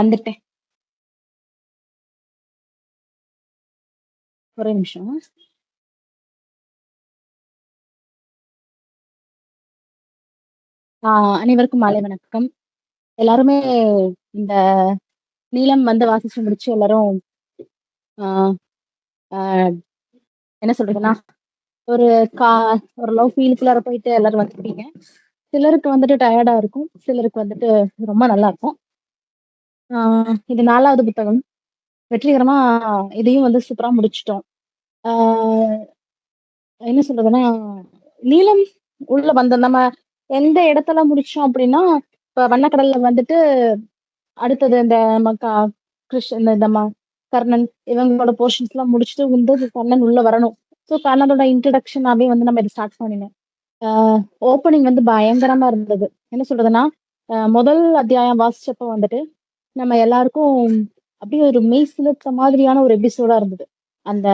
வந்துட்டேன். ஒரே நிமிஷம். அனைவருக்கும் மாலை வணக்கம். எல்லாருமே இந்த நீளம் வந்து வாசிச்சு முடிச்சு எல்லாரும் என்ன சொல்றதுன்னா, ஒரு கா ஒரு லவ் ஃபீலுக்குள்ளார போயிட்டு எல்லாரும் வந்துருப்பீங்க. சிலருக்கு வந்துட்டு டயர்டா இருக்கும். சிலருக்கு வந்துட்டு ரொம்ப நல்லா இருக்கும் ஆ இது 4வது புத்தகம். வெற்றிகரமா இதையும் வந்து சூப்பரா முடிச்சுட்டோம். ஆ என்ன சொல்றதுன்னா, நீலம் உள்ள வந்த நம்ம எந்த இடத்துல முடிச்சோம் அப்டின்னா, இப்ப வண்ணக்கடல்ல வந்துட்டு அடுத்தது இந்த நம்ம க கிருஷ் இந்த இந்த ம கர்ணன் இவங்களோட போர்ஷன்ஸ்லாம் முடிச்சுட்டு வந்து கண்ணன் உள்ள வரணும். ஸோ கர்ணனோட இன்ட்ரடக்ஷனாவே வந்து நம்ம இத ஸ்டார்ட் பண்ணினோம். ஆ ஓப்பனிங் வந்து பயங்கரமா இருந்தது. என்ன சொல்றதுன்னா, அ முதல் அத்தியாயம் வாசிச்சப்போ வந்துட்டு, நம்ம எல்லாருக்கும் அப்படியே ஒரு மெய் சிலிர்த்த மாதிரியான ஒரு எபிசோடா இருந்தது. அந்த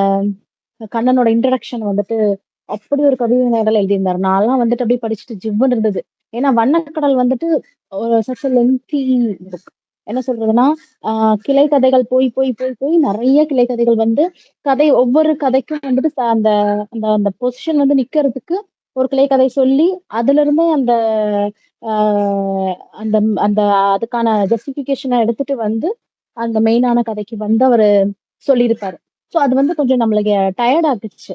கண்ணனோட இன்ட்ரடக்ஷன் வந்துட்டு அப்படி ஒரு கவிதை நடையில எழுதியிருந்தாரு. நான்லாம் வந்துட்டு அப்படியே படிச்சுட்டு ஜிவ்வுன்னு இருந்தது. ஏன்னா வண்ணக்கடல் வந்துட்டு ஒரு சச் லென்த்தி புக். என்ன சொல்றதுன்னா, ஆஹ் கிளை கதைகள் போய், போய், போய், போய் நிறைய கிளை கதைகள் வந்து கதை ஒவ்வொரு கதைக்கும் வந்துட்டு அந்த அந்த அந்த பொசிஷன் வந்து நிக்கிறதுக்கு ஒரு கிளை கதை சொல்லி, அதிலிருந்தே அந்த அந்த அந்த அதுக்கான ஜஸ்டிபிகேஷனை எடுத்துட்டு வந்து, அந்த மெயினான கதைக்கு வந்து அவரு சொல்லியிருப்பாரு. ஸோ அது வந்து கொஞ்சம் நம்மளுக்கு டயர்ட் ஆக்குச்சு.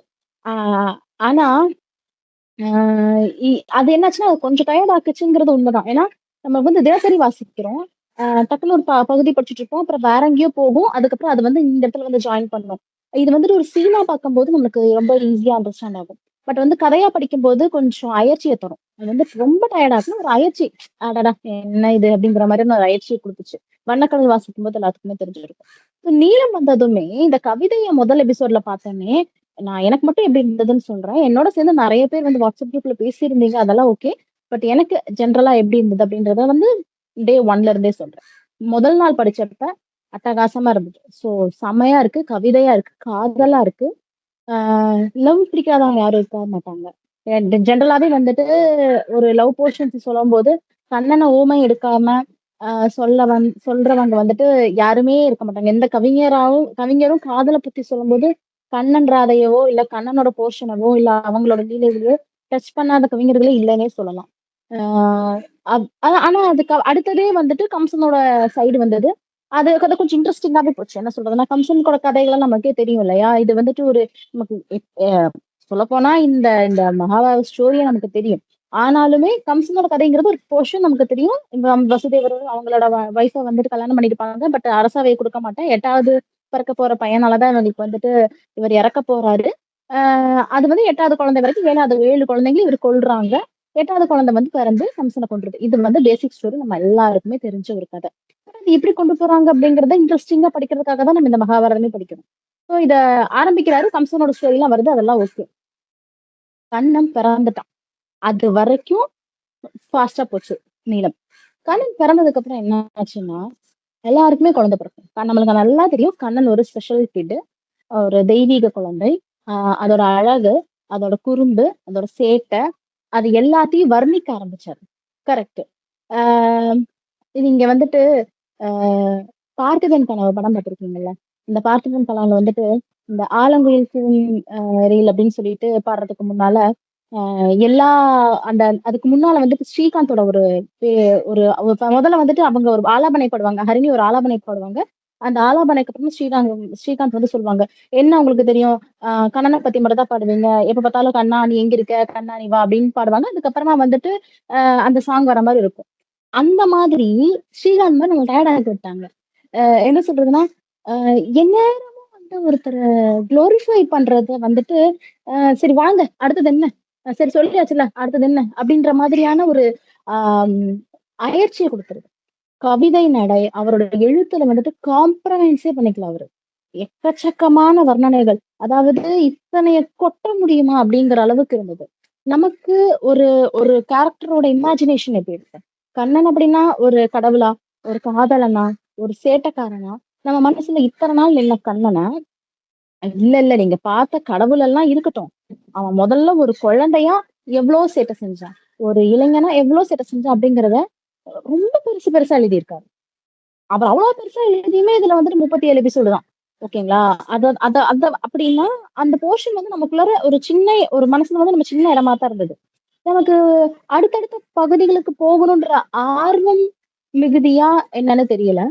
ஆனா, ஆ இ அது என்னாச்சுன்னா, கொஞ்சம் டயர்ட் ஆக்குச்சுங்கிறது உண்மைதான் ஏன்னா, நம்ம வந்து தினசரி வாசிக்கிறோம். டக்குன்னு டக்குனு ஒரு ப பகுதி படிச்சுட்டுருப்போம். அப்புறம் வேற எங்கேயோ போகும். அதுக்கப்புறம் அது வந்து இந்த இடத்துல வந்து ஜாயின் பண்ணும். இது வந்துட்டு ஒரு சீனா பார்க்கும்போது நம்மளுக்கு ரொம்ப ஈஸியா அண்டர்ஸ்டாண்ட் ஆகும். பட் வந்து கதையா படிக்கும்போது கொஞ்சம் அயற்சியை தரும். அது வந்து ரொம்ப டயர்ட் ஆக்குனா ஒரு அயர்ச்சி. அடடா! என்ன இது அப்படிங்கிற மாதிரி ஒரு அயர்ச்சிய குடுத்துச்சு. வண்ணக்கடல் வாசிக்கும்போது எல்லாத்துக்குமே தெரிஞ்சிருக்கும். இப்ப நீளம் வந்ததுமே இந்த கவிதையை முதல் எபிசோட்ல பார்த்தோன்னே நான் எனக்கு மட்டும் எப்படி இருந்ததுன்னு சொல்றேன். என்னோட சேர்ந்து நிறைய பேர் வந்து வாட்ஸ்அப் குரூப்ல பேசியிருந்தீங்க. அதெல்லாம் ஓகே. பட் எனக்கு ஜென்ரலா எப்படி இருந்தது அப்படின்றத வந்து டே ஒன்ல இருந்தே சொல்றேன். முதல் நாள் படிச்சப்ப அட்டகாசமா இருந்தது. ஸோ செமையா இருக்கு. கவிதையா இருக்கு. காதலா இருக்கு. லவ் பிடிக்காதவங்க யாரும் இருக்க மாட்டாங்க. ஜென்ரலாவே வந்துட்டு ஒரு லவ் போர்ஷன்ஸ் சொல்லும்போது, கண்ணனை ஊமை எடுக்காம சொல்ல வந் சொல்றவங்க வந்துட்டு யாருமே இருக்க மாட்டாங்க. எந்த கவிஞராவும் கவிஞரும் காதலை பத்தி சொல்லும்போது, கண்ணன் ராதையவோ, இல்ல கண்ணனோட போர்ஷனவோ, இல்ல அவங்களோட லீலைகளையோ டச் பண்ணாத கவிஞர்களே இல்லைன்னே சொல்லலாம். ஆஹ் ஆனா அதுக்கு அடுத்ததே வந்துட்டு கம்சனோட சைடு வந்தது. அது கதை கொஞ்சம் இன்ட்ரெஸ்டிங்காவே போச்சு. என்ன சொல்றதுன்னா, கம்சனுக்கோட கதைகள்லாம் நமக்கே தெரியும் இல்லையா? இது வந்துட்டு ஒரு நமக்கு சொல்ல போனா இந்த இந்த மகாபாரத ஸ்டோரியை நமக்கு தெரியும். ஆனாலுமே கம்சனோட கதைங்கிறது ஒரு போர்ஷன் நமக்கு தெரியும். வசுதேவர் அவங்களோட வ வந்துட்டு கல்யாணம் பண்ணியிருப்பாங்க. பட் அரசாவை கொடுக்க மாட்டேன். எட்டாவது பிறக்க போற பையனாலதான் இவனுக்கு இவங்களுக்கு வந்துட்டு இவர் இறக்க போறாரு. ஆஹ் அது வந்து எட்டாவது குழந்தை வரைக்கும் 7வது 7 குழந்தைங்கள இவரு கொல்றாங்க. எட்டாவது குழந்தை வந்து பிறந்து கம்சனை கொண்டுருது இது வந்து பேசிக் ஸ்டோரி நம்ம எல்லாருக்குமே தெரிஞ்ச ஒரு கதை. அது எப்படி கொண்டு போறாங்க அப்படிங்கறத இன்ட்ரெஸ்டிங்கா படிக்கிறதுக்காக தான் நம்ம இந்த மகாபாரதமே படிக்கிறோம். ஸோ இத ஆரம்பிக்கிறாரு. கம்சனோட ஸ்டோரிலாம் வருது. அதெல்லாம் ஓகே. கண்ணன் பிறந்துட்டான். அது வரைக்கும் ஃபாஸ்டா போச்சு நீளம் கண்ணன் பிறந்ததுக்கு அப்புறம் என்ன ஆச்சுன்னா, எல்லாருக்குமே குழந்தை பிறக்கும். நம்மளுக்கு நல்லா தெரியும். கண்ணன் ஒரு ஸ்பெஷல் கிட். ஒரு தெய்வீக குழந்தை. ஆஹ் அதோட அழகு, அதோட குறும்பு, அதோட சேட்டை, அது எல்லாத்தையும் வர்ணிக்க ஆரம்பிச்சாரு. கரெக்ட். இது நீங்க வந்துட்டு பார்த்திபன் கனவு படம் பார்த்திருக்கீங்கல்ல இந்த பார்த்திபன் கனவுல வந்துட்டு, இந்த ஆலங்குயில் சிவன் ரீல் அப்படின்னு சொல்லிட்டு பாடுறதுக்கு முன்னால, எல்லா அந்த அதுக்கு முன்னால வந்துட்டு ஸ்ரீகாந்தோட ஒரு பே ஒரு முதல்ல வந்துட்டு அவங்க ஒரு ஆலாபனை பாடுவாங்க. ஹரிணி ஒரு ஆலாபனை பாடுவாங்க. அந்த ஆலாபனைக்கு அப்புறம் ஸ்ரீகாந்த் ஸ்ரீகாந்த் வந்து சொல்லுவாங்க. "என்ன உங்களுக்கு தெரியும்? ஆஹ் கண்ணனை பத்தி மட்டும் தான் பாடுவீங்க. எப்ப பார்த்தாலும் கண்ணா நீ எங்க இருக்க? கண்ணா நீ வா" அப்படின்னு பாடுவாங்க. அதுக்கப்புறமா வந்துட்டு அந்த சாங் வர மாதிரி இருக்கும். அந்த மாதிரி ஸ்ரீகாந்த் மாதிரி நம்ம டயர்ட் ஆக்கி விட்டாங்க. என்ன சொல்றதுன்னா, எந்நேரமும் வந்து ஒருத்தர் குளோரிஃபை பண்றது வந்துட்டு, சரி வாங்க அடுத்தது என்ன? சரி சொல்லியாச்சுல அடுத்தது என்ன? அப்படின்ற மாதிரியான ஒரு ஆஹ் அயற்சியை கொடுத்துருது கவிதை நடை, அவரோட எழுத்துல வந்துட்டு காம்ப்ரமைஸே பண்ணிக்கல அவரு. எக்கச்சக்கமான வர்ணனைகள். அதாவது இத்தனைய கொட்ட முடியுமா? அப்படிங்கிற அளவுக்கு இருந்தது. நமக்கு ஒரு ஒரு கேரக்டரோட இமேஜினேஷன் எப்படி இருக்கு கண்ணன் அப்படின்னா ஒரு கடவுளா? ஒரு காதலனா? ஒரு சேட்டைக்காரனா? நம்ம மனசுல இத்தனை நாள் நின்ன கண்ணனை இல்ல இல்ல நீங்க பார்த்த கடவுள் எல்லாம் இருக்கட்டும். அவன் முதல்ல ஒரு குழந்தையா எவ்ளோ சேட்டை செஞ்சான்? ஒரு இளைஞனா எவ்ளோ சேட்டை செஞ்சான்? அப்படிங்கிறத ரொம்ப பெருசு பெருசா எழுதியிருக்காரு. அவர் அவ்வளவு பெருசா எழுதியுமே இதுல வந்துட்டு முப்பத்தி ஏழு எபிசோடு தான் ஓகேங்களா அத அத அத அப்படின்னா அந்த போர்ஷன் வந்து நமக்குள்ளார ஒரு சின்ன ஒரு மனசுல வந்து நம்ம சின்ன இடமா தான் இருந்தது நமக்கு அடுத்தடுத்த பகுதிகளுக்கு போகணுன்ற ஆர்வம் மிகுதியா என்னன்னு தெரியல.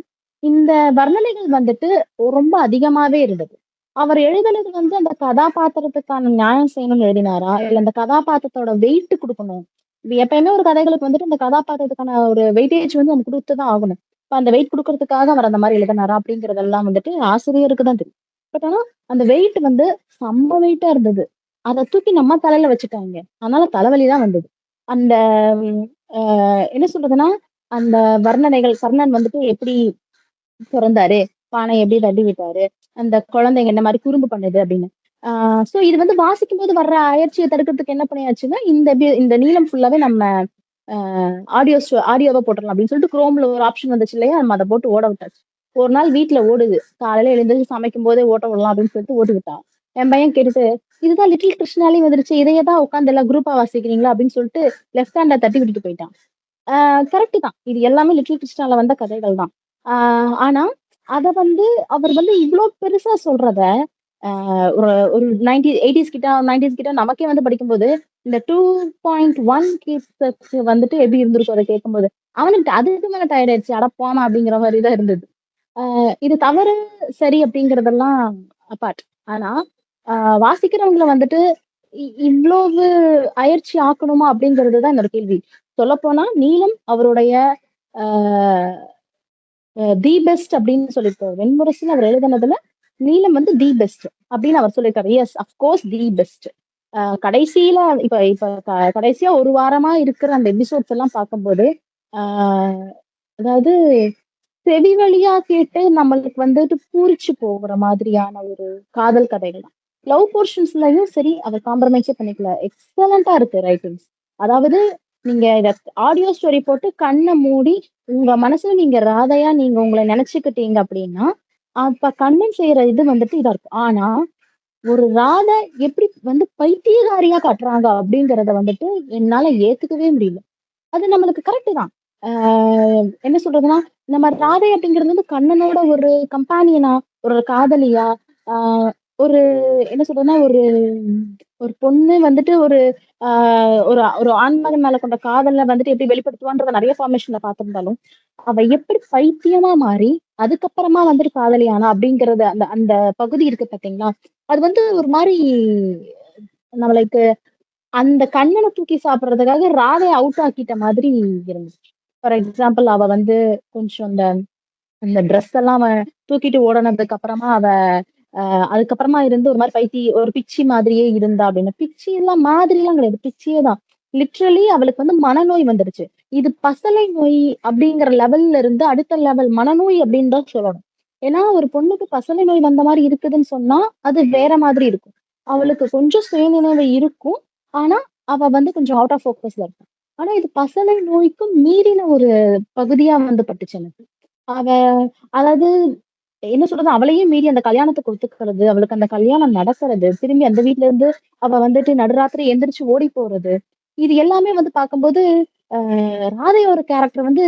இந்த வர்ணனைகள் வந்துட்டு ரொம்ப அதிகமாவே இருந்தது. அவர் எழுதுனது வந்து அந்த கதாபாத்திரத்துக்கான நியாயம் செய்யணும்னு எழுதினாரா? இல்ல அந்த கதாபாத்திரத்தோட வெயிட் கொடுக்கணும்? எப்பயுமே ஒரு கதைகளுக்கு வந்துட்டு அந்த கதாபாத்திரத்துக்கான ஒரு வெயிட்டேஜ் வந்து நம்ம கொடுத்துதான் ஆகணும். இப்ப அந்த வெயிட் கொடுக்கறதுக்காக அவர் அந்த மாதிரி எழுதினாரா அப்படிங்கறதெல்லாம் வந்துட்டு ஆசிரியருக்கு தான் தெரியும். பட் ஆனா அந்த வெயிட் வந்து செம்ம வெயிட்டா இருந்தது. அதை தூக்கி நம்ம தலையில வச்சுட்டாங்க. அதனால தலைவலி தான் வந்தது. அந்த ஆஹ் என்ன சொல்றதுன்னா அந்த வர்ணனைகள் கர்ணன் வந்துட்டு எப்படி பிறந்தாரு? பானை எப்படி தள்ளி விட்டாரு? அந்த குழந்தைங்க என்ன மாதிரி குறும்பு பண்ணுது அப்படின்னு. ஆஹ் சோ இது வந்து வாசிக்கும் போது வர்ற அயற்சியை தடுக்கிறதுக்கு என்ன பண்ணியாச்சுன்னா இந்த இந்த நீளம் ஃபுல்லாவே நம்ம ஆடியோ ஆடியோவை போட்டுடலாம் அப்படின்னு சொல்லிட்டு குரோம்ல ஒரு ஆப்ஷன் வந்துச்சு இல்லையா? நம்ம அதை போட்டு ஓட விட்டாச்சு. ஒரு நாள் வீட்டுல ஓடுது. காலையில எழுந்திரிச்சு சமைக்கும் போதே ஓட்ட விடலாம் அப்படின்னு சொல்லிட்டு ஓட்டு விட்டான். என் பையன் கேட்டுட்டு இதுதான் லிட்டில் கிருஷ்ணாலே வந்துருச்சு. இதையே தான் உட்காந்து எல்லாம் குரூப்பா வாசிக்கிறீங்களா அப்படின்னு சொல்லிட்டு லெஃப்ட் ஹேண்ட தட்டி விட்டுட்டு போயிட்டான். கரெக்ட் தான். இது எல்லாமே லிட்டில் கிருஷ்ணால வந்த கதைகள் தான். ஆஹ் ஆனா அத வந்து அவர் வந்து இவ்வளவு பெருசா சொல்றத ஒரு ஒரு நைன்டி எயிட்டிஸ் கிட்ட நைன்டிஸ் கிட்ட நமக்கே வந்து படிக்கும்போது இந்த டூ பாயிண்ட் ஒன் கிட்ஸ் வந்துட்டு எப்படி இருந்திருக்கும் அதை கேட்கும்போது அவனுக்கு அதுக்கு மேல டயர்ட் ஆயிடுச்சு. அட போமா அப்படிங்கிற மாதிரி தான் இருந்தது இது தவறு சரி அப்படிங்கறதெல்லாம் அப்பாட் ஆனா ஆஹ் வாசிக்கிறவங்கள வந்துட்டு இ- இவ்வளவு அயற்சி ஆக்கணுமா அப்படிங்கிறது தான் என்னோட கேள்வி. சொல்லப்போனா நீலம் அவருடைய தி பெஸ்ட் அப்படின்னு சொல்லியிருக்காரு. வெண்முரசுன்னு அவர் எழுதுனதுல நீலம் வந்து தி பெஸ்ட் அப்படின்னு அவர் சொல்லியிருக்காரு. Yes of course the best. கடைசியில இப்ப இப்ப க- கடைசியா ஒரு வாரமா இருக்கிற அந்த எபிசோட்ஸ் எல்லாம் பார்க்கும்போது ஆஹ் அதாவது செவி வழியா கேட்டு நம்மளுக்கு வந்துட்டு பூரிச்சு போகிற மாதிரியான ஒரு காதல் கதைகள் தான். லவ் போர்ஷன்ஸ்லயும் சரி அவர் காம்ப்ரமைஸே பண்ணிக்கல. எக்ஸலண்டா இருக்கு ரைட்டிங்ஸ் அதாவது நீங்க இத ஆடியோ ஸ்டோரி போட்டு கண்ணை மூடி உங்க மனசுல நீங்க ராதையா நீங்க உங்களை நினைச்சுக்கிட்டீங்க அப்படின்னா அப்ப கண்ணன் செய்யற இது வந்துட்டு இதா இருக்கும். ஆனா ஒரு ராதை எப்படி வந்து பைத்தியகாரியா காட்டுறாங்க அப்படிங்கறத வந்துட்டு என்னால ஏத்துக்கவே முடியல. அது நம்மளுக்கு கரெக்ட் தான். ஆஹ் என்ன சொல்றதுன்னா நம்ம ராதை அப்படிங்கிறது வந்து கண்ணனோட ஒரு கம்பானியனா ஒரு காதலியா ஆஹ் ஒரு என்ன சொல்றதுன்னா ஒரு ஒரு பொண்ணு வந்துட்டு ஒரு ஆஹ் ஒரு ஒரு ஆண்மகன் மேல கொண்ட காதல வந்துட்டு எப்படி வெளிப்படுத்துவான்றத நிறைய ஃபார்மேஷன்ல பார்த்திருந்தாலும் அவ எப்படி பைத்தியமா மாறி அதுக்கப்புறமா வந்துட்டு காதலியானா அப்படிங்கறது அந்த அந்த பகுதி இருக்கு பாத்தீங்களா? அது வந்து ஒரு மாதிரி நம்மளுக்கு அந்த கண்ணனை தூக்கி சாப்பிடுறதுக்காக ராதை அவுட் ஆக்கிட்ட மாதிரி இருந்துச்சு. ஃபார் எக்ஸாம்பிள் அவ வந்து கொஞ்சம் அந்த அந்த ட்ரெஸ் எல்லாம் அவன் தூக்கிட்டு ஓடனதுக்கு அப்புறமா அவ அதுக்கப்புறமா இருந்து ஒரு மாதிரி பைத்தி ஒரு பிச்சி மாதிரியே இருந்தா அப்படின்னு. பிச்சி எல்லாம் மாதிரி எல்லாம் கிடையாது. பிச்சியே தான். லிட்ரலி அவளுக்கு வந்து மனநோய் வந்துருச்சு இது பசலை நோய் அப்படிங்கிற லெவல்ல இருந்து அடுத்த லெவல் மனநோய் அப்படின்னு தான் சொல்லணும். ஏன்னா ஒரு பொண்ணுக்கு பசலை நோய் வந்த மாதிரி இருக்குதுன்னு சொன்னா அது வேற மாதிரி இருக்கும். அவளுக்கு கொஞ்சம் சுயநினைவு இருக்கும். ஆனா அவ வந்து கொஞ்சம் அவுட் ஆஃப் ஃபோக்கஸ்ல இருக்கும் ஆனா இது பசலை நோய்க்கும் மீறின ஒரு பகுதியா வந்து பட்டுச்சு எனக்கு. அவ அதாவது என்ன சொல்றது அவளையே மீறி அந்த கல்யாணத்துக்கு ஒத்துக்கிறது அவளுக்கு அந்த கல்யாணம் நடக்கிறது திரும்பி அந்த வீட்ல இருந்து அவ வந்துட்டு நடுராத்திரி எந்திரிச்சு ஓடி போறது இது எல்லாமே வந்து பார்க்கும்போது ஆஹ் ராதையோட கேரக்டர் வந்து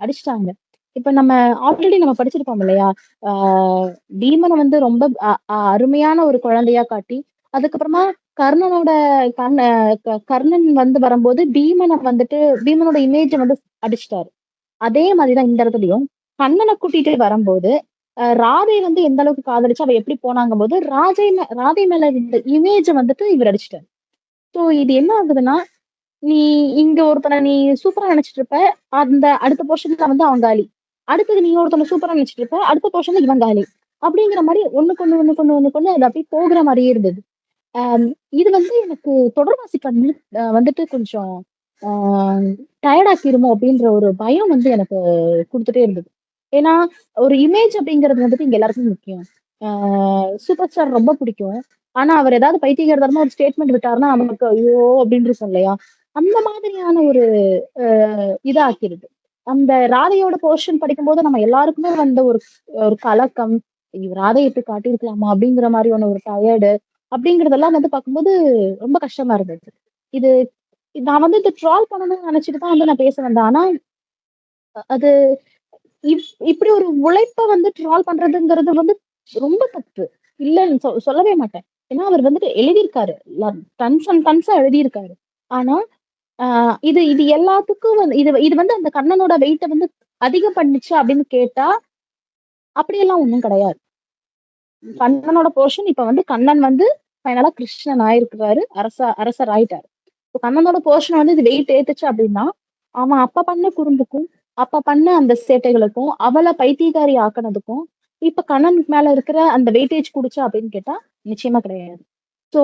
அடிச்சிட்டாங்க. இப்ப நம்ம ஆல்ரெடி நம்ம படிச்சிருப்போம் இல்லையா? ஆஹ் பீமனை வந்து ரொம்ப அ- அருமையான ஒரு குழந்தையா காட்டி அதுக்கப்புறமா கர்ணனோட கர்ண க- கர்ணன் வந்து வரும்போது பீமனை வந்துட்டு பீமனோட இமேஜை வந்து அடிச்சிட்டாரு. அதே மாதிரிதான் இந்த இடத்துலயும் கண்ணனை கூட்டிட்டு வரும்போது ராதை வந்து எந்த அளவுக்கு காதலிச்சு அவ எப்படி போனாங்க போது ராஜை மே- ராதை மேல இருந்த இமேஜ வந்துட்டு இவர் அடிச்சிட்டாரு. ஸோ இது என்ன ஆகுதுன்னா நீ இங்க ஒருத்தனை நீ சூப்பரா நினைச்சிட்டு இருப்ப அந்த அடுத்த போர்ஷன்ல வந்து அவன் காலி. அடுத்தது நீ ஒருத்தனை சூப்பரா நினைச்சிட்டு இருப்ப அடுத்த போர்ஷன்ல இவன் காலி. அப்படிங்கிற மாதிரி ஒண்ணு கொண்டு ஒண்ணு கொண்டு ஒண்ணு அது அப்படியே போகிற மாதிரியே இருந்தது. இது வந்து எனக்கு தொடர்வாசி பண்ணி வந்துட்டு கொஞ்சம் டயர்டாக்கிருமோ அப்படின்ற ஒரு பயம் வந்து எனக்கு கொடுத்துட்டே இருந்தது. ஏன்னா ஒரு இமேஜ் அப்படிங்கிறது வந்துட்டு இங்க எல்லாருக்கும் முக்கியம். சூப்பர் ஸ்டார் ரொம்ப பிடிக்கும். ஆனா அவர் ஏதாவது பைத்தியகாரமா ஒரு ஸ்டேட்மெண்ட் விட்டாருன்னா நமக்கு ஐயோ அப்படின்னு இருக்கும் இல்லையா? அந்த மாதிரியான ஒரு ஆஹ் அந்த ராதையோட போர்ஷன் படிக்கும்போது நம்ம எல்லாருக்குமே வந்த ஒரு ஒரு கலக்கம் ராதை எப்படி காட்டியிருக்கலாமா? அப்படிங்கிற மாதிரியான ஒரு டயர்டு அப்படிங்கறதெல்லாம் வந்து பார்க்கும்போது ரொம்ப கஷ்டமா இருந்தது. இது நான் வந்து இது ட்ரால் பண்ணணும்னு நினைச்சிட்டு தான் வந்து நான் பேச வந்தேன். ஆனா அது இப்படி ஒரு உழைப்ப வந்து ட்ரால் பண்றதுங்கிறது வந்து ரொம்ப தப்பு. இல்லைன்னு சொ சொல்லவே மாட்டேன். ஏன்னா அவர் வந்துட்டு எழுதியிருக்காரு. டன்ஸ் அண்ட் டன்ஸா எழுதியிருக்காரு. ஆனா, ஆஹ் இது இது எல்லாத்துக்கும் வந்து இது இது வந்து அந்த கண்ணனோட வெயிட்ட வந்து அதிகம் பண்ணுச்சு அப்படின்னு கேட்டா, அப்படியெல்லாம் ஒண்ணும் கிடையாது. கண்ணனோட போர்ஷன் இப்ப வந்து கண்ணன் வந்து ஃபைனலா கிருஷ்ணன் ஆயிருக்கிறாரு. அரச அரசர் ஆயிட்டாரு. இப்போ கண்ணனோட போர்ஷன் வந்து இது வெயிட் ஏத்துச்சு அப்படின்னா, அவன் அப்ப பண்ண குறும்புக்கும், அப்ப பண்ண அந்த சேட்டைகளுக்கும், அவளை பைத்தியகாரி ஆக்குனதுக்கும், இப்ப கண்ணன் மேல இருக்கிற அந்த வெயிட்டேஜ் குடிச்சா அப்படின்னு கேட்டா, நிச்சயமா கிடையாது. ஸோ,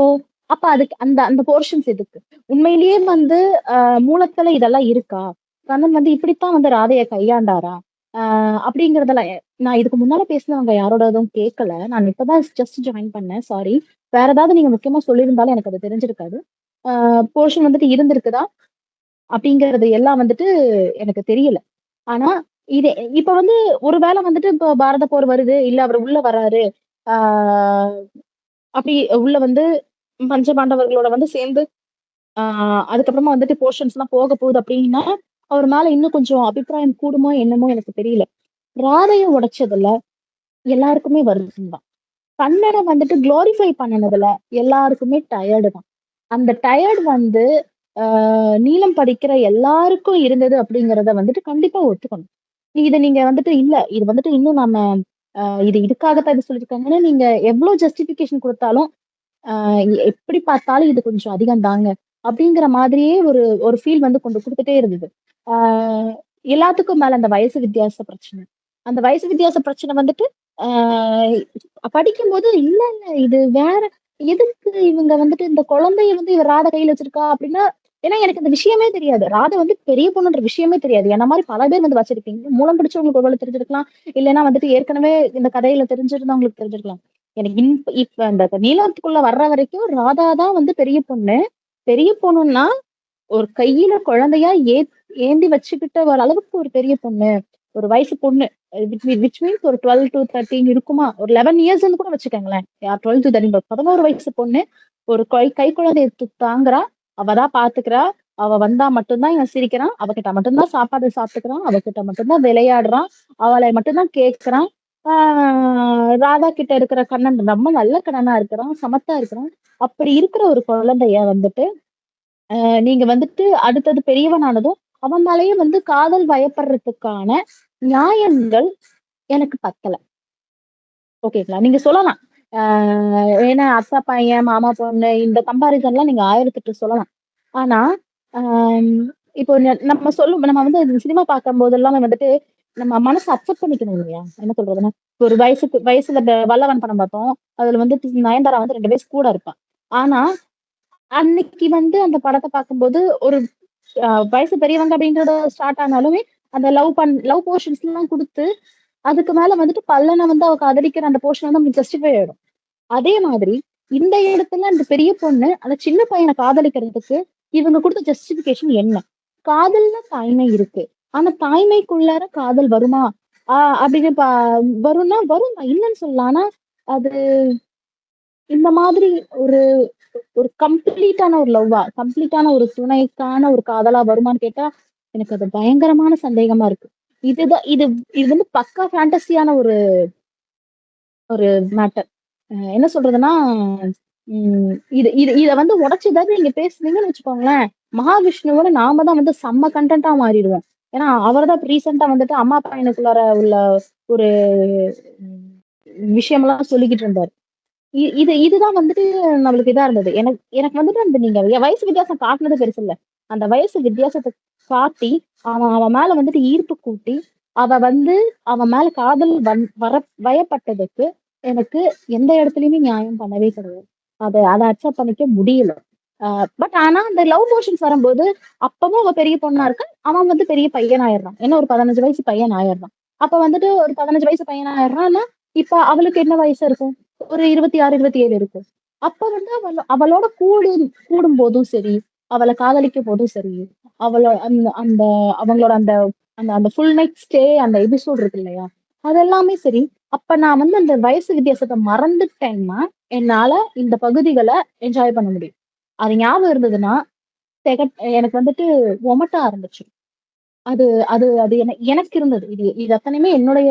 அப்ப அதுக்கு அந்த அந்த போர்ஷன்ஸ் எதுக்கு? உண்மையிலேயே வந்து அ மூலத்துல இதெல்லாம் இருக்கா? கண்ணன் வந்து இப்படித்தான் வந்து ராதைய கையாண்டாரா? ஆஹ் அப்படிங்கிறதெல்லாம் நான் இதுக்கு முன்னால பேசினவங்க யாரோட எதுவும் கேட்கல. நான் இப்பதான் ஜஸ்ட் ஜாயின் பண்ணேன். சாரி. வேற ஏதாவது நீங்க முக்கியமா சொல்லியிருந்தாலும் எனக்கு அது தெரிஞ்சிருக்காது. போர்ஷன் வந்துட்டு இருந்திருக்குதா? அப்படிங்கிறது எல்லாம் வந்துட்டு எனக்கு தெரியல. ஆனா, இது இப்ப வந்து ஒருவேளை வந்துட்டு இப்ப பாரத போர் வருது, இல்ல அவர் உள்ள வராரு. ஆஹ் அப்படி உள்ள வந்து பஞ்ச பாண்டவர்களோட வந்து சேர்ந்து ஆஹ் அதுக்கப்புறமா வந்துட்டு போர்ஷன்ஸ்லாம் போக போகுது அப்படின்னா, அவர் மேல இன்னும் கொஞ்சம் அபிப்பிராயம் கூடுமோ என்னமோ எனக்கு தெரியல. ராதைய உடைச்சதுல எல்லாருக்குமே வருத்தம் தான். கண்ணன வந்துட்டு குளோரிஃபை பண்ணுனதுல எல்லாருக்குமே டயர்டு தான். அந்த டயர்டு வந்து நீளம் படிக்கிற எல்லாருக்கும் இருந்தது அப்படிங்கிறத வந்துட்டு கண்டிப்பா ஒத்துக்கணும். இதை நீங்க வந்துட்டு இல்ல, இது வந்துட்டு இன்னும் நம்ம இது இதுக்காகத்தான் இது சொல்லியிருக்காங்கன்னு நீங்க எவ்வளவு ஜஸ்டிஃபிகேஷன் கொடுத்தாலும் ஆஹ் எப்படி பார்த்தாலும் இது கொஞ்சம் அதிகம் தாங்க. அப்படிங்கிற மாதிரியே ஒரு ஒரு ஃபீல் வந்து கொண்டு கொடுத்துட்டே இருந்தது. ஆஹ் எல்லாத்துக்கும் மேல அந்த வயசு வித்தியாச பிரச்சனை. அந்த வயசு வித்தியாச பிரச்சனை வந்துட்டு ஆ படிக்கும்போது இல்ல, இல்ல இது வேற எதுக்கு இவங்க வந்துட்டு இந்த குழந்தைய வந்து இவர் ராத கையில வச்சிருக்கா அப்படின்னா, ஏன்னா எனக்கு அந்த விஷயமே தெரியாது. ராதா வந்து பெரிய பொண்ணுன்ற விஷயமே தெரியாது. என்ன மாதிரி பல பேர் வந்து வச்சிருப்பீங்க. மூலம் பிடிச்சவங்களுக்கு ஒருவேளை தெரிஞ்சிருக்கலாம். இல்லைன்னா வந்துட்டு ஏற்கனவே இந்த கதையில தெரிஞ்சிருந்தவங்களுக்கு தெரிஞ்சிருக்கலாம். எனக்கு இன் இப்ப அந்த நீளத்துக்குள்ள வர்ற வரைக்கும் ராதா தான் வந்து பெரிய பொண்ணு. பெரிய பொண்ணுன்னா, ஒரு கையில குழந்தையா ஏ ஏந்தி வச்சுக்கிட்ட ஒரு அளவுக்கு ஒரு பெரிய பொண்ணு. ஒரு வயசு பொண்ணு. விச் மீன்ஸ் ஒரு 12 டூ 13 இருக்குமா? ஒரு 11 இயர்ஸ்ன்னு கூட வச்சுக்கோங்களேன். யார் 12 டூ 13 11 வயசு பொண்ணு. ஒரு கை கை குழந்தைய தாங்குறா. அவதான் தான் அவ வந்தா மட்டும்தான் இவன் சிரிக்கிறான். அவகிட்ட மட்டும்தான் சாப்பாடு சாப்பிட்டுக்கிறான். அவகிட்ட மட்டும்தான் விளையாடுறான். அவளை மட்டும்தான் கேட்கிறான். ஆஹ் ராதா கிட்ட இருக்கிற கண்ணன் ரொம்ப நல்ல கண்ணனா இருக்கிறான். சமத்தா இருக்கிறான். அப்படி இருக்கிற ஒரு குழந்தைய வந்துட்டு, நீங்க வந்துட்டு அடுத்தது பெரியவனானதும், அவனாலேயே வந்து காதல் வயப்படுறதுக்கான நியாயங்கள் எனக்கு பத்தல. ஓகேங்களா? நீங்க சொல்லலாம். ஆஹ் ஏன்னா அத்தா பையன், மாமா பொண்ணு இந்த கம்பாரிசன்லாம் நீங்க 1008 சொல்லலாம். ஆனா, ஆஹ் இப்போ நம்ம சொல்லும் நம்ம வந்து சினிமா பார்க்கும்போதெல்லாம் வந்துட்டு, நம்ம மனசு அக்செப்ட் பண்ணிக்கணும் இல்லையா? என்ன சொல்றதுன்னா, ஒரு வயசுக்கு வயசுல வல்லவன் படம் பார்த்தோம். அதுல வந்து நயன்தாரா வந்து ரெண்டு வயசு கூட இருப்பான் ஆனா, அன்னைக்கு வந்து அந்த படத்தை பார்க்கும்போது ஒரு வயசு பெரியவங்க அப்படின்றத ஸ்டார்ட் ஆனாலுமே, அந்த லவ் பண் லவ் போர்ஷன்ஸ் எல்லாம் குடுத்து, அதுக்கு மேல வந்துட்டு பல்லனை வந்து அவ காதலிக்கிற அந்த போர்ஷன் வந்து நமக்கு ஜஸ்டிஃபை ஆயிடும். அதே மாதிரி இந்த இடத்துல அந்த பெரிய பொண்ணு அந்த சின்ன பையனை காதலிக்கிறதுக்கு இவங்க கொடுத்த ஜஸ்டிஃபிகேஷன் என்ன? காதல்ல தாய்மை இருக்கு. ஆனா தாய்மைக்குள்ளார காதல் வருமா? ஆஹ் அப்படின்னு பா வரும்னா வரும் இல்லைன்னு சொல்லலாம் ஆனா அது இந்த மாதிரி ஒரு ஒரு கம்ப்ளீட்டான ஒரு லவ்வா, கம்ப்ளீட்டான ஒரு துணைக்கான ஒரு காதலா வருமான்னு கேட்டா, எனக்கு அது பயங்கரமான சந்தேகமா இருக்கு. இதுதான் இது இது வந்து பக்கா ஃபேண்டஸியான ஒரு ஒரு மேட்டர். என்ன சொல்றதுன்னா, இது இது இத வந்து உடச்சு ஏதாவது நீங்க பேசுனீங்கன்னு வச்சுக்கோங்களேன், மகாவிஷ்ணுவோட நாம தான் வந்து செம்ம கன்டென்ட்டா மாறிடுவோம். ஏன்னா, அவர் தான் ரீசெண்டா ரீசென்ட்டா வந்துட்டு அம்மா பையனுக்குள்ளார உள்ள ஒரு ம் விஷயம்லாம் சொல்லிக்கிட்டு இருந்தாரு. இது இதுதான் வந்துட்டு நம்மளுக்கு இதா இருந்தது. எனக்கு எனக்கு வந்துட்டு அந்த நீங்க என் வயசு வித்தியாசம் காட்டுனது பெருசு இல்ல. அந்த வயசு வித்தியாசத்தை காட்டி, அவன் அவன் மேல வந்துட்டு ஈர்ப்பு கூட்டி, அவ வந்து அவன் மேல காதல் வந் வர வயப்பட்டதுக்கு எனக்கு எந்த இடத்துலயுமே நியாயம் பண்ணவே கிடையாது. அதை அதை அக்செப்ட் பண்ணிக்க முடியல. பட் ஆனா அந்த லவ் மோஷன்ஸ் வரும்போது, அப்பவும் அவ பெரிய பொண்ணா இருக்கா. அவன் வந்து பெரிய பையன் ஆயிடுறான். என்ன ஒரு 15 வயசு பையன் ஆயிடுறான். அப்ப வந்துட்டு ஒரு 15 வயசு பையன் ஆயிடுறான்னா, இப்ப அவளுக்கு என்ன வயசு இருக்கும்? ஒரு 26, 27 இருக்கும். அப்ப வந்து அவள் அவளோட கூடும் போதும் சரி, அவளை காதலிக்கும் போதும் சரி, அவளோட அந்த அந்த அவங்களோட அந்த அந்த அந்த ஃபுல் நைட் ஸ்டே அந்த எபிசோட் இருக்கு இல்லையா? அதெல்லாமே சரி, அப்ப நான் வந்து அந்த வயசு வித்தியாசத்தை மறந்துட்டேன்னா, என்னால இந்த பகுதிகளை என்ஜாய் பண்ண முடியும். அது ஞாபகம் இருந்ததுன்னா, தெகட் எனக்கு வந்துட்டு ஒமட்டா இருந்துச்சு அது அது அது என எனக்கு இருந்தது. இது இது அத்தனையுமே என்னுடைய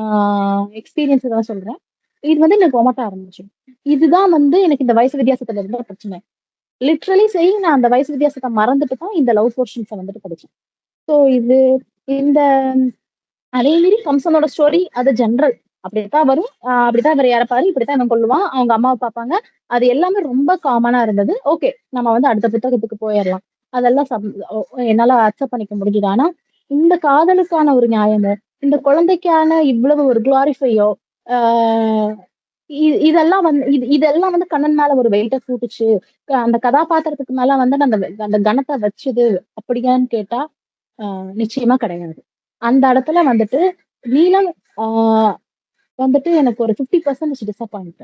ஆஹ் எக்ஸ்பீரியன்ஸ் தான் சொல்றேன். இது வந்து எனக்கு ஒமட்டா இருந்துச்சு இதுதான் வந்து எனக்கு இந்த வயசு வித்தியாசத்துல இருந்த பிரச்சனை. லிட்ரலி சரி நான் அந்த வயசு வித்தியாசத்தை மறந்துட்டு தான் இந்த லவ் போர்ஷன்ஸை வந்துட்டு படித்தேன் ஸோ இது இந்த அதே மாரி கம்சனோட ஸ்டோரி அது ஜென்ரல் அப்படித்தான் வரும். அப்படித்தான் இவர் இறப்பாரு. இப்படித்தான் இவன் கொள்ளுவான் அவங்க அம்மாவை பார்ப்பாங்க. அது எல்லாமே ரொம்ப காமனா இருந்தது. ஓகே. நம்ம வந்து அடுத்த புத்தகத்துக்கு போயிடலாம் அதெல்லாம் சம் என்னால அக்செப்ட் பண்ணிக்க முடிஞ்சது. ஆனா, இந்த காதலுக்கான ஒரு நியாயமோ, இந்த குழந்தைக்கான இவ்வளவு ஒரு குளாரிஃபையோ இதெல்லாம் வந்து இது இதெல்லாம் வந்து கண்ணன் மேல ஒரு வெயிட்ட கூட்டுச்சு. அந்த கதாபாத்திரத்துக்கு மேல வந்து அந்த அந்த கணத்தை வச்சது அப்படியான்னு கேட்டா, நிச்சயமா கிடையாது. அந்த இடத்துல வந்துட்டு நீலம் ஆஹ் வந்துட்டு எனக்கு ஒரு 50% டிசப்பாயிண்ட்.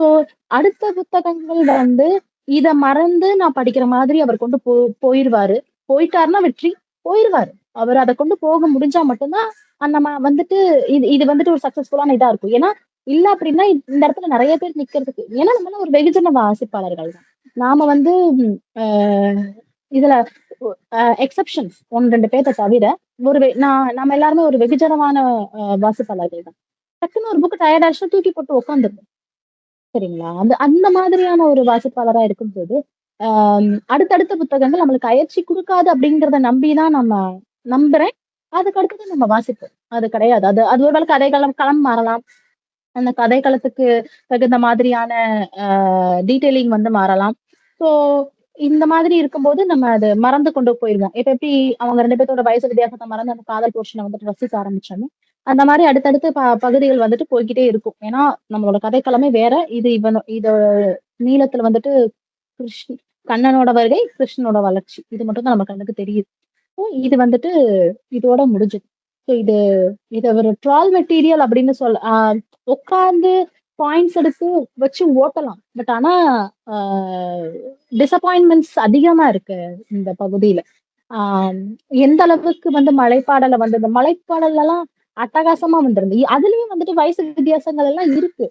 ஸோ அடுத்த புத்தகங்கள் வந்து இத மறந்து நான் படிக்கிற மாதிரி அவர் கொண்டு போ போயிருவாரு. போயிட்டாருன்னா வெற்றி. போயிருவாரு. அவர் அதை கொண்டு போக முடிஞ்சா மட்டும்தான் நம்ம அந்த வந்துட்டு இது இது வந்துட்டு ஒரு சக்சஸ்ஃபுல்லான இதா இருக்கும். ஏன்னா, இல்ல அப்படின்னா இந்த இடத்துல நிறைய பேர் நிக்கிறதுக்கு ஏன்னா நம்மலாம் ஒரு வெகுஜன வாசிப்பாளர்கள் தான். நாம வந்து இதுல எக்ஸப்ஷன்ஸ் ஒன்று ரெண்டு பேர்த்த தவிர, ஒரு வெ நான் நம்ம எல்லாருமே ஒரு வெகுஜனமான வாசிப்பாளர்கள் தான். டக்குன்னு ஒரு புக் டயர்ட் ஆச்சுன்னா தூக்கி போட்டு உட்காந்துருக்கும் சரிங்களா? அந்த அந்த மாதிரியான ஒரு வாசிப்பாளரா இருக்கும்போது, ஆஹ் அடுத்தடுத்த புத்தகங்கள் நம்மளுக்கு அயற்சி கொடுக்காது அப்படிங்கிறத நம்பிதான் நம்ம நம்புறேன். அதுக்கு அடுத்தது நம்ம வாசிப்போம். அது கிடையாது. அது அது ஒரு வேள கதைகளம் களம் மாறலாம். அந்த கதைக்களத்துக்கு தகுந்த மாதிரியான டீட்டெயிலிங் வந்து மாறலாம். ஸோ இந்த மாதிரி இருக்கும்போது நம்ம அது மறந்து கொண்டு போயிருவோம். இப்ப எப்படி அவங்க ரெண்டு பேர்த்தோட வயசு வித்தியாசத்தை மறந்து அந்த காதல் போர்ஷனை வந்துட்டு ரசிக்க ஆரம்பிச்சோமே அந்த மாதிரி அடுத்தடுத்து ப பகுதிகள் வந்துட்டு போய்கிட்டே இருக்கும். ஏன்னா, நம்மளோட கதைக்களமே வேற. இது இவனோ இது நீளத்துல வந்துட்டு கிருஷ்ண கண்ணனோட வருகை, கிருஷ்ணனோட வளர்ச்சி. இது மட்டும் தான் நம்ம கண்ணுக்கு தெரியுது. ஸோ இது வந்துட்டு இதோட முடிஞ்சது. ஸோ இது இதை ஒரு ட்ரால் மெட்டீரியல் அப்படின்னு சொல்ல உட்கார்ந்து பாயிண்ட்ஸ் எடுத்து வச்சு ஓட்டலாம். பட் ஆனா, டிசப்பாயின்மெண்ட்ஸ் அதிகமா இருக்கு இந்த பகுதியில. எந்த அளவுக்கு வந்து மழைப்பாடல வந்து இந்த மலைப்பாடல்லலாம் அட்டகாசமா வந்திருந்து. அதுலயும் வந்துட்டு வயசு வித்தியாசங்கள் எல்லாம் இருக்கு.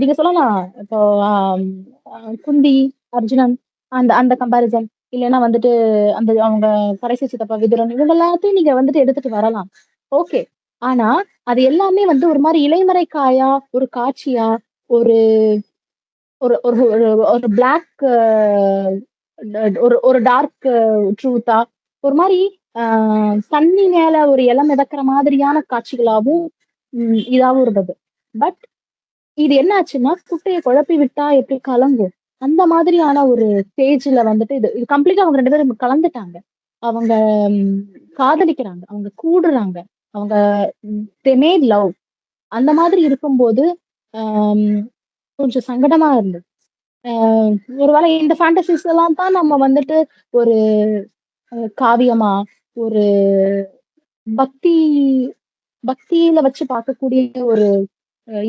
நீங்க சொல்லலாம். இப்போ குந்தி, அர்ஜுனன் அந்த அந்த கம்பாரிசன் இல்லைன்னா வந்துட்டு அந்த அவங்க கடைசி சித்தப்பா விதுரன் இவங்க எல்லாத்தையும் நீங்க வந்துட்டு எடுத்துட்டு வரலாம். ஓகே. ஆனா, அது எல்லாமே வந்து ஒரு மாரி இலைமறை காயா, ஒரு காட்சியா, ஒரு ஒரு ஒரு ஒரு ஒரு பிளாக் ஒரு ஒரு டார்க் ட்ரூத்தா ஒரு மாரி ஆஹ் தண்ணி மேல ஒரு இல மிதக்கிற மாதிரியான காட்சிகளாவும், ம் இதாவும் இருந்தது. பட் இது என்ன ஆச்சுன்னா, குட்டைய குழப்பி விட்டா எப்படி கலங்கும்? அந்த மாதிரியான ஒரு ஸ்டேஜ்ல வந்துட்டு இது இது கம்ப்ளீட்டா அவங்க 2 பேரும் கலந்துட்டாங்க. அவங்க ம் காதலிக்கிறாங்க. அவங்க கூடுறாங்க. அவங்க தே மேட் லவ். அந்த மாதிரி இருக்கும்போது, கொஞ்சம் சங்கடமா இருந்தது. ஒருவேளை ஒரு வேளை இந்த ஃபேண்டசிஸ் எல்லாம் தான் நம்ம வந்துட்டு ஒரு காவியமா, ஒரு பக்தி பக்தியில வச்சு பார்க்கக்கூடிய ஒரு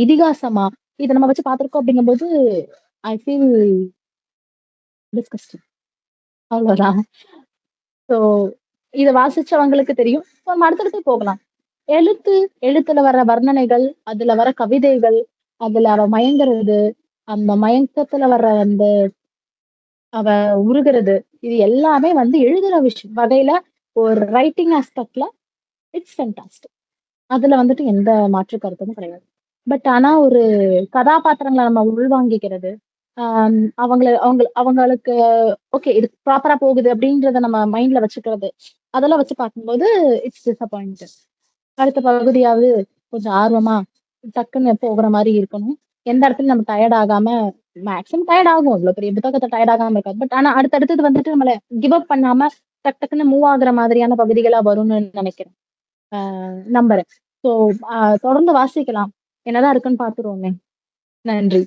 இதிகாசமா, இத நம்ம வச்சு பார்த்துருக்கோம் அப்படிங்கும்போது, ஐ ஃபீல் டிஸ்கஸ்டிங். அவ்வளோதான். ஸோ இத வாசிச்சவங்களுக்கு தெரியும். ஸோ நம்ம அடுத்தடுத்து போகலாம். எழுத்து, எழுத்துல வர வர்ணனைகள், அதுல வர கவிதைகள், அதுல அவ மயங்குறது, அந்த மயக்கத்துல வர்ற அந்த அவ உருகுறது, இது எல்லாமே வந்து எழுதுற விஷயம் வகையில ஒரு ரைட்டிங் ஆஸ்பெக்ட்ல இட்ஸ் ஃபென்டாஸ்டிக் அதுல வந்துட்டு எந்த மாற்று கருத்தும் கிடையாது. பட் ஆனா ஒரு கதாபாத்திரங்களை நம்ம உள்வாங்கிக்கிறது, ஆஹ் அவங்கள அவங்க அவங்களுக்கு ஓகே இது ப்ராப்பரா போகுது அப்படின்றத நம்ம மைண்ட்ல வச்சுக்கிறது. அதெல்லாம் வச்சு பார்க்கும்போது இட்ஸ் டிசப்பாயிண்ட் அடுத்த பகுதியாவது கொஞ்சம் ஆர்வமா, டக்குன்னு போகிற மாதிரி இருக்கணும். எந்த இடத்துல நம்ம டயர்ட் ஆகாம மேக்ஸிமம் டயர்ட் ஆகும். இவ்வளவு பெரிய புத்தகத்தை டயர்ட் ஆகாம இருக்காது. பட் ஆனா அடுத்தடுத்தது வந்துட்டு நம்மள கிவ் அப் பண்ணாம டக் டக்குன்னு மூவ் ஆகுற மாதிரியான பகுதிகளா வரும்னு நினைக்கிறேன். நம்புறேன். ஸோ தொடர்ந்து வாசிக்கலாம். என்னதான் இருக்குன்னு பார்த்துருவோமே. நன்றி.